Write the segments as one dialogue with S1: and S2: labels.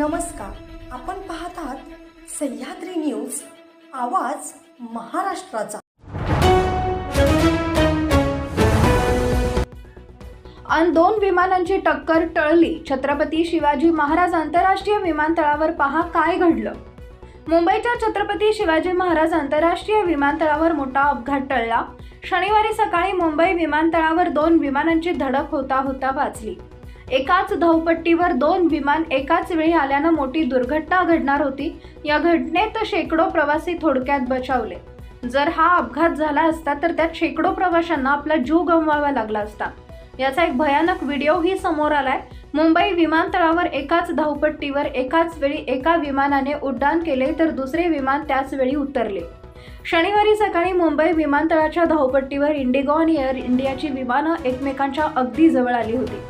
S1: नमस्कार. आपण पाहत आहात सह्याद्री न्यूज आवाज महाराष्ट्राचा.
S2: आणि दोन विमानांची टक्कर टळली. छत्रपती शिवाजी महाराज आंतरराष्ट्रीय विमानतळावर पहा काय घडलं. मुंबईच्या छत्रपती शिवाजी महाराज आंतरराष्ट्रीय विमानतळावर मोठा अपघात टळला. शनिवारी सकाळी मुंबई विमानतळावर दोन विमानांची धडक होता होता वाचली. एकाच धावपट्टीवर दोन विमान एकाच वेळी आल्यानं मोठी दुर्घटना घडणार होती. या घटनेत शेकडो प्रवासी थोडक्यात बचावले. जर हा अपघात झाला असता तर त्यात शेकडो प्रवाशांना आपला जीव गमवावा लागला असता. याचा एक भयानक व्हिडिओही समोर आलाय. मुंबई विमानतळावर एकाच धावपट्टीवर एकाच वेळी एका विमानाने उड्डाण केले तर दुसरे विमान त्याच वेळी उतरले. शनिवारी सकाळी मुंबई विमानतळाच्या धावपट्टीवर इंडिगो आणि एअर इंडियाची विमानं एकमेकांच्या अगदी जवळ आली होती.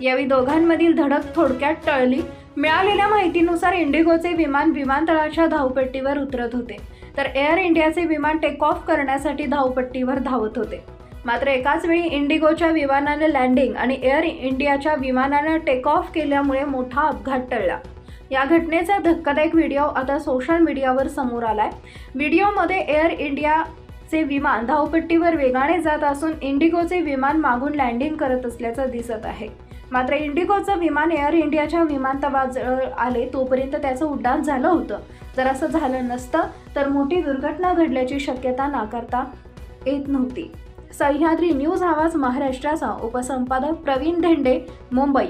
S2: यावेळी दोघांमधील धडक थोडक्यात टळली. मिळालेल्या माहितीनुसार इंडिगोचे विमान विमानतळाच्या धावपट्टीवर उतरत होते. तर एअर इंडियाचे विमान टेक ऑफ करण्यासाठी धावपट्टीवर धावत होते. मात्र एकाच वेळी इंडिगोच्या विमानाने लँडिंग आणि एअर इंडियाच्या विमानानं टेक ऑफ केल्यामुळे मोठा अपघात टळला. या घटनेचा धक्कादायक व्हिडिओ आता सोशल मीडियावर समोर आलाय. व्हिडिओमध्ये एअर इंडियाचे विमान धावपट्टीवर वेगाने जात असून इंडिगोचे विमान मागून लँडिंग करत असल्याचं दिसत आहे. मात्र इंडिगोचं विमान एअर इंडियाच्या विमानतळाजवळ आले तोपर्यंत त्याचं उड्डाण झालं होतं. जर असं झालं नसतं तर मोठी दुर्घटना घडल्याची शक्यता नाकारता येत नव्हती. सह्याद्री न्यूज आवाज महाराष्ट्राचा उपसंपादक प्रवीण धेंडे मुंबई.